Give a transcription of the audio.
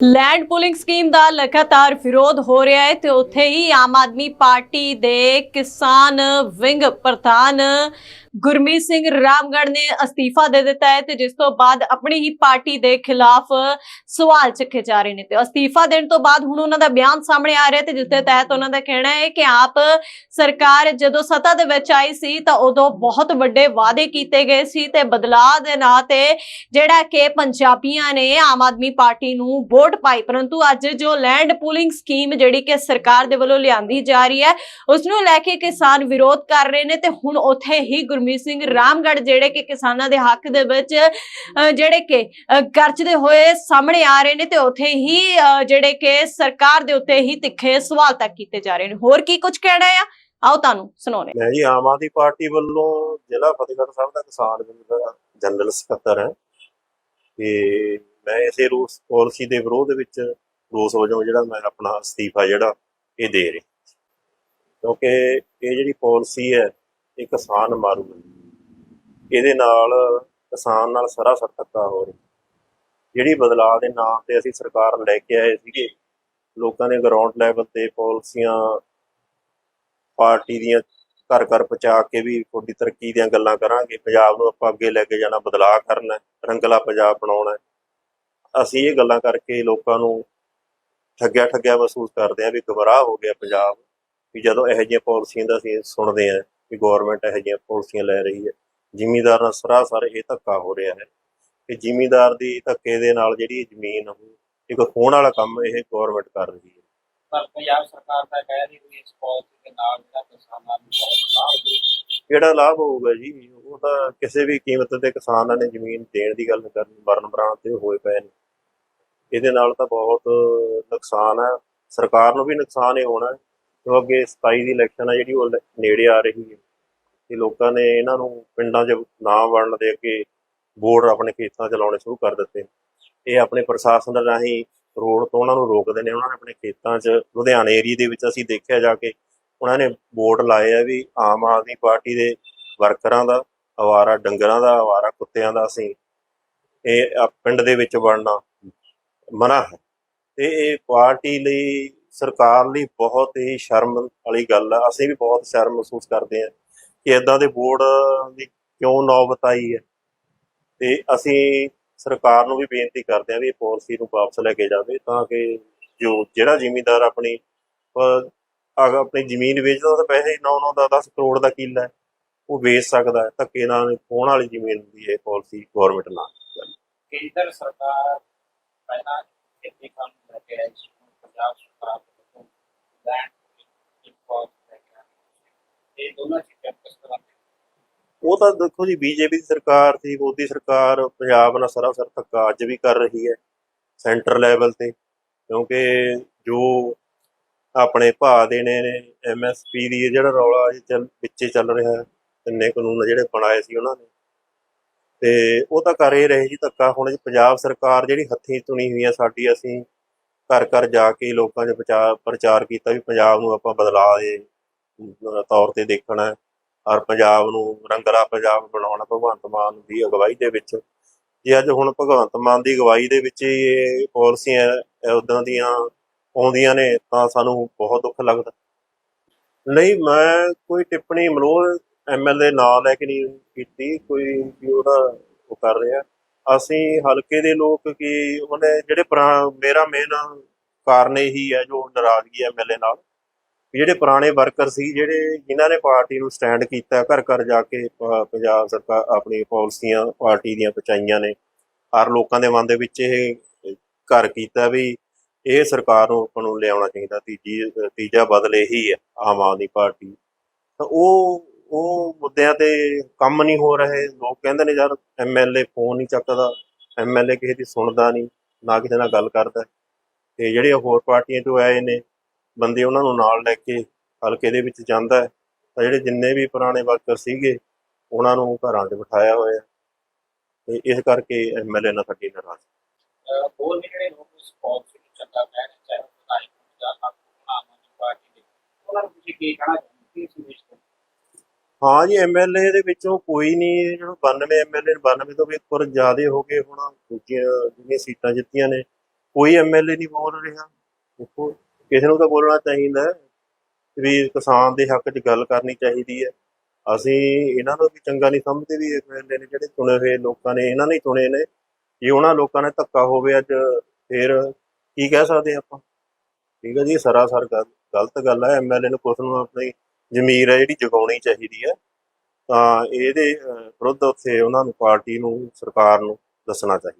Land pooling scheme ਦਾ ਲਗਾਤਾਰ ਵਿਰੋਧ ਹੋ ਰਿਹਾ ਹੈ ਤੇ ਉੱਥੇ ਹੀ ਆਮ ਆਦਮੀ ਪਾਰਟੀ ਦੇ ਕਿਸਾਨ ਵਿੰਗ ਪ੍ਰਧਾਨ ਗੁਰਮੀਤ ਸਿੰਘ ਰਾਮਗੜ੍ਹ ਨੇ ਅਸਤੀਫਾ ਦੇ ਦਿੱਤਾ ਹੈ ਤੇ ਜਿਸ ਤੋਂ ਬਾਅਦ ਆਪਣੀ ਹੀ ਪਾਰਟੀ ਦੇ ਖਿਲਾਫ ਸਵਾਲ ਚੱਕੇ ਜਾ ਰਹੇ ਨੇ ਤੇ ਅਸਤੀਫਾ ਦੇਣ ਤੋਂ ਬਾਅਦ ਹੁਣ ਉਹਨਾਂ ਦਾ ਬਿਆਨ ਸਾਹਮਣੇ ਆ ਰਿਹਾ ਤੇ ਜਿਸ ਦੇ ਤਹਿਤ ਉਹਨਾਂ ਦਾ ਕਹਿਣਾ ਹੈ ਕਿ ਆਪ ਸਰਕਾਰ ਜਦੋਂ ਸੱਤਾ ਦੇ ਵਿੱਚ ਆਈ ਸੀ ਤਾਂ ਉਦੋਂ ਬਹੁਤ ਵੱਡੇ ਵਾਅਦੇ ਕੀਤੇ ਗਏ ਸੀ ਤੇ ਬਦਲਾਅ ਦੇ ਨਾਂ ਤੇ ਜਿਹੜਾ ਕਿ ਪੰਜਾਬੀਆਂ ਨੇ ਆਮ ਆਦਮੀ ਪਾਰਟੀ ਨੂੰ ਵੋਟ ਪਾਈ, ਪਰੰਤੂ ਅੱਜ ਜੋ ਲੈਂਡ ਪੂਲਿੰਗ ਸਕੀਮ ਜਿਹੜੀ ਕਿ ਸਰਕਾਰ ਦੇ ਵੱਲੋਂ ਲਿਆਂਦੀ ਜਾ ਰਹੀ ਹੈ ਉਸ ਨੂੰ ਲੈ ਕੇ ਕਿਸਾਨ ਵਿਰੋਧ ਕਰ ਰਹੇ ਨੇ ਤੇ ਹੁਣ ਉੱਥੇ ਹੀ ਗੁਰਮੀਤ ਸਿੰਘ ਰਾਮਗੜ੍ਹ, ਜਿਹੜੇ ਕਿ ਕਿਸਾਨਾਂ ਦੇ ਹੱਕ ਦੇ ਵਿੱਚ ਜਿਹੜੇ ਕਿ ਗਰਜਦੇ ਹੋਏ ਸਾਹਮਣੇ ਆ ਰਹੇ ਨੇ ਤੇ ਉੱਥੇ ਹੀ ਜਿਹੜੇ ਕਿ ਸਰਕਾਰ ਦੇ ਉੱਤੇ ਹੀ ਤਿੱਖੇ ਸਵਾਲ ਤੱਕ ਕੀਤੇ ਜਾ ਰਹੇ ਨੇ। ਹੋਰ ਕੀ ਕੁਝ ਕਹਿਣਾ ਆ? ਆਓ ਤੁਹਾਨੂੰ ਸੁਣਾਉਣੇ ਮੈਂ ਜੀ ਆਮ ਆਦਮੀ ਪਾਰਟੀ ਵੱਲੋਂ ਜ਼ਿਲ੍ਹਾ ਫਤਿਹਗੜ੍ਹ ਸਾਹਿਬ ਦਾ ਕਿਸਾਨ ਜਨਰਲ ਸਕੱਤਰ ਹੈ। ਤੇ ਮੈਂ ਇਸੇ ਰੂਸ, ਪਾਲਿਸੀ ਦੇ ਵਿਰੋਧ ਵਿੱਚ ਰੋਸ ਵਜੋਂ ਜਿਹੜਾ ਮੈਂ ਆਪਣਾ ਅਸਤੀਫਾ ਜਿਹੜਾ ਇਹ ਦੇ ਰਿਹਾ। ਕਿਉਂਕਿ ਇਹ ਜਿਹੜੀ ਪਾਲਿਸੀ ਹੈ ਇਹ ਕਿਸਾਨ ਮਾਰੂ। ਇਹਦੇ ਨਾਲ ਕਿਸਾਨ ਨਾਲ ਸਰਾਸਰ ਧੱਕਾ ਹੋ ਰਿਹਾ। ਜਿਹੜੀ ਬਦਲਾਅ ਦੇ ਨਾਮ ਤੇ ਅਸੀਂ ਸਰਕਾਰ ਲੈ ਕੇ ਆਏ ਸੀਗੇ, ਲੋਕਾਂ ਨੇ ਗਰਾਊਂਡ ਲੈਵਲ ਤੇ ਪਾਲਿਸੀਆਂ, ਪਾਰਟੀ ਦੀਆਂ ਘਰ ਘਰ ਪਹੁੰਚਾ ਕੇ ਵੀ ਤੁਹਾਡੀ ਤਰੱਕੀ ਦੀਆਂ ਗੱਲਾਂ ਕਰਾਂਗੇ। ਪੰਜਾਬ ਨੂੰ ਆਪਾਂ ਅੱਗੇ ਲੈ ਕੇ ਜਾਣਾ, ਬਦਲਾਅ ਕਰਨਾ ਰੰਗਲਾ ਪੰਜਾਬ ਬਣਾਉਣਾ ਅਸੀਂ ਇਹ ਗੱਲਾਂ ਕਰਕੇ ਲੋਕਾਂ ਨੂੰ ਠੱਗਿਆ ਠੱਗਿਆ ਮਹਿਸੂਸ ਕਰਦੇ ਆ ਵੀ ਗਮਰਾਹ ਹੋ ਗਿਆ ਪੰਜਾਬ, ਵੀ ਜਦੋਂ ਇਹੋ ਜਿਹੀਆਂ ਪਾਲਿਸੀਆਂ ਦਾ ਅਸੀਂ ਸੁਣਦੇ ਆ ਕਿ ਗਵਰਨਮੈਂਟ ਇਹੋ ਜਿਹੀਆਂ ਪਾਲਿਸੀਆਂ ਲੈ ਰਹੀ ਹੈ। ਜ਼ਿਮੀਂਦਾਰ ਨਾਲ ਸਰਾਸਰ ਇਹ ਧੱਕਾ ਹੋ ਰਿਹਾ ਹੈ ਕਿ ਜ਼ਿਮੀਂਦਾਰ ਦੀ ਧੱਕੇ ਦੇ ਨਾਲ ਜਿਹੜੀ ਜ਼ਮੀਨ ਇੱਕ ਖੋਣ ਵਾਲਾ ਕੰਮ ਇਹ ਗਵਰਨਮੈਂਟ ਕਰ ਰਹੀ ਹੈ। ਪਰ ਪੰਜਾਬ ਸਰਕਾਰ ਦਾ ਕਹਿ ਰਹੀ ਵੀ ਇਸ ਪਾਲਿਸੀ ਦੇ ਨਾਲ ਜਿਹੜਾ ਕਿਸਾਨਾਂ ਨੂੰ ਬਹੁਤ ਲਾਭ ਹੋਊਗਾ। ਕਿਹੜਾ ਲਾਭ ਹੋਊਗਾ ਜੀ ਉਹ ਤਾਂ ਕਿਸੇ ਵੀ ਕੀਮਤ ਤੇ ਕਿਸਾਨਾਂ ਨੇ ਜ਼ਮੀਨ ਦੇਣ ਦੀ ਗੱਲ ਕਰਨੀ ਮਰਨ ਮਰਾਨ ਤੇ ਹੋਏ ਪਏ ਨੇ। ਇਹਦੇ ਨਾਲ ਤਾਂ ਬਹੁਤ ਨੁਕਸਾਨ ਹੈ ਸਰਕਾਰ ਨੂੰ ਵੀ ਨੁਕਸਾਨ ਹੀ ਹੋਣਾ ਹੈ। ਕਿਉਂ ਅੱਗੇ 27 ਦੀ ਇਲੈਕਸ਼ਨ ਆ ਜਿਹੜੀ ਉਹ ਨੇੜੇ ਆ ਰਹੀ ਹੈ। ਤੇ ਲੋਕਾਂ ਨੇ ਇਹਨਾਂ ਨੂੰ ਪਿੰਡਾਂ 'ਚ ਨਾ ਵੜਨ ਦੇ ਅੱਗੇ ਬੋਰਡ ਆਪਣੇ ਖੇਤਾਂ 'ਚ ਲਾਉਣੇ ਸ਼ੁਰੂ ਕਰ ਦਿੱਤੇ। ਇਹ ਆਪਣੇ ਪ੍ਰਸ਼ਾਸਨ ਦੇ ਰਾਹੀਂ ਰੋਡ ਤੋਂ ਉਹਨਾਂ ਨੂੰ ਰੋਕਦੇ ਨੇ। ਉਹਨਾਂ ਨੇ ਆਪਣੇ ਖੇਤਾਂ 'ਚ, ਲੁਧਿਆਣੇ ਏਰੀਏ ਦੇ ਵਿੱਚ ਅਸੀਂ ਦੇਖਿਆ ਜਾ ਕੇ ਉਹਨਾਂ ਨੇ ਬੋਰਡ ਲਾਏ ਆ ਵੀ ਆਮ ਆਦਮੀ ਪਾਰਟੀ ਦੇ ਵਰਕਰਾਂ ਦਾ ਅਵਾਰਾ ਡੰਗਰਾਂ ਦਾ ਅਵਾਰਾ ਕੁੱਤਿਆਂ ਦਾ ਅਸੀਂ ਇਹ ਪਿੰਡ ਦੇ ਵਿੱਚ ਵੜਨਾ ਮਨਾ ਹੈ। ਤੇ ਇਹ ਪਾਰਟੀ ਲਈ ਸਰਕਾਰ ਲਈ ਬਹੁਤ ਹੀ ਸ਼ਰਮ ਵਾਲੀ ਗੱਲ ਆ। ਅਸੀਂ ਵੀ ਬਹੁਤ ਸ਼ਰਮ ਮਹਿਸੂਸ ਕਰਦੇ ਹਾਂ ਕਿ ਇਦਾਂ ਦੇ ਬੋਰਡ ਦੀ ਕਿਉਂ ਨੌਬਤ ਆਈ ਹੈ ਤੇ ਅਸੀਂ ਸਰਕਾਰ ਨੂੰ ਵੀ ਬੇਨਤੀ ਕਰਦੇ ਹਾਂ ਵੀ ਇਹ ਪਾਲਿਸੀ ਨੂੰ ਵਾਪਸ ਲੈ ਕੇ ਜਾਵੇ ਤਾਂ ਕਿ ਜੋ ਜਿਹੜਾ ਜ਼ਿਮੀਂਦਾਰ ਆਪਣੀ ਆਪਣੀ ਜ਼ਮੀਨ ਵੇਚਦਾ ਤਾਂ ਪੈਸੇ 9-9 10 ਕਰੋੜ ਦਾ ਕਿੱਲਾ ਹੈ, ਉਹ ਵੇਚ ਸਕਦਾ ਹੈ। ਧੱਕੇ ਨਾਲ ਖੋਣ ਵਾਲੀ ਜ਼ਮੀਨ ਦੀ ਇਹ ਪਾਲਿਸੀ ਗਵਰਨਮੈਂਟ ਨਾਲ। ਕੇਂਦਰ ਸਰਕਾਰ ਪਹਿਲਾਂ ਖੇਤੀ ਕਾਨੂੰਨ ਲੈ ਕੇ ਆਈ ਪੰਜਾਬ ਸਰਕਾਰ ਉਹ ਤਾਂ ਦੇਖੋ ਜੀ, ਬੀਜੇਪੀ ਦੀ ਸਰਕਾਰ ਸੀ, ਮੋਦੀ ਸਰਕਾਰ, ਪੰਜਾਬ ਨਾਲ ਸਰਾਸਰ ਧੱਕਾ ਅੱਜ ਵੀ ਕਰ ਰਹੀ ਹੈ ਸੈਂਟਰ ਲੈਵਲ ਤੇ, ਕਿਉਂਕਿ ਜੋ ਆਪਣੇ ਭਾਅ ਦੇਣੇ ਨੇ ਐਮਐਸਪੀ ਦੀ ਜਿਹੜਾ ਰੌਲਾ ਇਹ ਚੱਲ ਵਿੱਚੇ ਚੱਲ ਰਿਹਾ ਹੈ, ਤਿੰਨੇ ਕਾਨੂੰਨ ਜਿਹੜੇ ਬਣਾਏ ਸੀ ਉਹਨਾਂ ਨੇ, ਤੇ ਉਹ ਤਾਂ ਕਰ ਹੀ ਰਹੇ ਜੀ ਧੱਕਾ, ਹੁਣ ਪੰਜਾਬ ਸਰਕਾਰ ਜਿਹੜੀ ਹੱਥੀਂ ਚੁਣੀ ਹੋਈ ਹੈ ਸਾਡੀ, ਅਸੀਂ ਘਰ ਘਰ ਜਾ ਕੇ ਲੋਕਾਂ 'ਚ ਪ੍ਰਚਾਰ ਪ੍ਰਚਾਰ ਕੀਤਾ ਵੀ ਪੰਜਾਬ ਨੂੰ ਆਪਾਂ ਬਦਲਾਅ ਦੇ ਤੌਰ ਤੇ ਦੇਖਣਾ। ਔਰ ਪੰਜਾਬ ਨੂੰ ਰੰਗਲਾ ਪੰਜਾਬ ਬਣਾਉਣਾ, ਭਗਵੰਤ ਮਾਨ ਦੀ ਅਗਵਾਈ ਦੇ ਵਿੱਚ। ਜੇ ਅੱਜ ਹੁਣ ਭਗਵੰਤ ਮਾਨ ਦੀ ਅਗਵਾਈ ਦੇ ਵਿੱਚ ਇਹ ਪਾਲਿਸੀਆਂ ਉਦਾਂ ਦੀਆਂ ਆਉਂਦੀਆਂ ਨੇ, ਤਾਂ ਸਾਨੂੰ ਬਹੁਤ ਦੁੱਖ ਲੱਗਦਾ। ਨਹੀਂ, ਮੈਂ ਕੋਈ ਟਿੱਪਣੀ ਮਨੋਜ ਐਮਐਲਏ ਨਾਲ ਲੈ ਕੇ ਨਹੀਂ ਕੀਤੀ, ਕੋਈ ਵੀ ਉਹਦਾ ਉਹ ਕਰ ਰਿਹਾ। ਅਸੀਂ ਹਲਕੇ ਦੇ ਲੋਕ ਕਿ ਉਹਨੇ ਜਿਹੜੇ ਮੇਰਾ ਮੇਨ ਕਾਰਨ ਇਹੀ ਹੈ ਜੋ ਨਾਰਾਜ਼ਗੀ ਐਮਐਲਏ ਨਾਲ। ਜਿਹੜੇ ਪੁਰਾਣੇ ਵਰਕਰ ਸੀ, ਜਿਹੜੇ ਜਿਨ੍ਹਾਂ ਨੇ ਪਾਰਟੀ ਨੂੰ ਸਟੈਂਡ ਕੀਤਾ ਘਰ ਘਰ ਜਾ ਕੇ ਪੰਜਾਬ ਸਰਕਾਰ, ਆਪਣੀ ਪਾਲਿਸੀਆਂ, ਪਾਰਟੀ ਦੀਆਂ ਪਹੁੰਚਾਈਆਂ ਨੇ। ਹਰ ਲੋਕਾਂ ਦੇ ਮਨ ਦੇ ਵਿੱਚ ਇਹ ਘਰ ਕੀਤਾ ਵੀ ਇਹ ਸਰਕਾਰ ਨੂੰ ਆਪਾਂ ਨੂੰ ਲਿਆਉਣਾ ਚਾਹੀਦਾ, ਤੀਜੀ, ਤੀਜਾ ਬਦਲ ਇਹੀ ਹੈ, ਆਮ ਆਦਮੀ ਪਾਰਟੀ। ਤਾਂ ਉਹ ਉਹ ਮੁੱਦਿਆਂ ਤੇ ਕੰਮ ਨਹੀਂ ਹੋ ਰਹੇ। ਲੋਕ ਕਹਿੰਦੇ ਨੇ, ਯਾਰ ਐਮਐਲਏ ਫੋਨ ਨਹੀਂ ਚੱਕਦਾ। ਐਮਐਲਏ ਕਿਸੇ ਦੀ ਸੁਣਦਾ ਨਹੀਂ, ਨਾ ਕਿਸੇ ਨਾਲ ਗੱਲ ਕਰਦਾ। ਤੇ ਜਿਹੜੇ ਹੋਰ ਪਾਰਟੀਆਂ ਤੋਂ ਆਏ ਨੇ, ਬੰਦੇ ਉਹਨਾਂ ਨੂੰ ਨਾਲ ਲੈ ਕੇ ਹਲਕੇ ਦੇ ਵਿੱਚ ਜਾਂਦਾ ਹੈ। ਤਾਂ ਜਿਹੜੇ ਜਿੰਨੇ ਵੀ ਪੁਰਾਣੇ ਵਰਕਰ ਸੀਗੇ, ਉਹਨਾਂ ਨੂੰ ਘਰਾਂ 'ਚ ਬਿਠਾਇਆ ਹੋਇਆ। ਤੇ ਇਸ ਕਰਕੇ ਐਮਐਲਏ ਨਾਲ ਸਾਡੀ ਨਾਰਾਜ਼। ਹੋਰ ਵੀ ਜਿਹੜੇ ਲੋਕ ਇਸ ਨੂੰ ਚੰਗਾ ਕਹਿ ਰਹੇ ਚਾਹੇ ਉਹ ਵਿਧਾਇਕ ਹੋਣ ਆਮ ਆਦਮੀ ਪਾਰਟੀ ਦੇ। ਉਹਨਾਂ ਨੂੰ ਤੁਸੀਂ ਕੀ ਕਹਿਣਾ ਚਾਹੁੰਦੇ ਹੋ ਇਸ ਵਿੱਚ ਹਾਂ ਜੀ ਐਮਐਲਏ ਦੇ ਵਿੱਚੋਂ ਕੋਈ ਨਹੀਂ, ਜਿਹੜਾ 92 ਐਮਐਲਏ 92 ਤੋਂ ਵੀ ਇੱਕ ਜ਼ਿਆਦੇ ਹੋ ਗਏ ਹੁਣ ਜਿਹੜੀਆਂ ਸੀਟਾਂ ਜਿੱਤੀਆਂ ਨੇ, ਕੋਈ ਐਮਐਲਏ ਨਹੀਂ ਬੋਲ ਰਿਹਾ। ਦੇਖੋ, ਕਿਸੇ ਨੂੰ ਤਾਂ ਬੋਲਣਾ ਚਾਹੀਦਾ ਵੀ ਕਿਸਾਨ ਦੇ ਹੱਕ 'ਚ ਗੱਲ ਕਰਨੀ ਚਾਹੀਦੀ ਹੈ। ਅਸੀਂ ਇਹਨਾਂ ਨੂੰ ਵੀ ਚੰਗਾ ਨਹੀਂ ਸਮਝਦੇ ਵੀ ਐਮਐਲਏ ਨੇ ਜਿਹੜੇ ਚੁਣੇ ਹੋਏ ਲੋਕਾਂ ਨੇ, ਇਹਨਾਂ ਨੇ ਚੁਣੇ ਨੇ। ਜੇ ਉਹਨਾਂ ਲੋਕਾਂ ਨੇ ਧੱਕਾ ਹੋਵੇ ਅੱਜ, ਫੇਰ ਕੀ ਕਹਿ ਸਕਦੇ ਆਪਾਂ? ਠੀਕ ਹੈ ਜੀ, ਸਰਾਸਰ ਗੱਲ- ਗਲਤ ਗੱਲ ਹੈ। ਐਮਐਲਏ ਨੂੰ ਕੁਛ ਨੂੰ ਆਪਣੀ ਜ਼ਮੀਰ ਹੈ ਜਿਹੜੀ ਜਗਾਉਣੀ ਚਾਹੀਦੀ ਹੈ, ਤਾਂ ਇਹਦੇ ਵਿਰੁੱਧ ਉੱਥੇ ਉਹਨਾਂ ਨੂੰ ਪਾਰਟੀ ਨੂੰ, ਸਰਕਾਰ ਨੂੰ ਦੱਸਣਾ ਚਾਹੀਦਾ।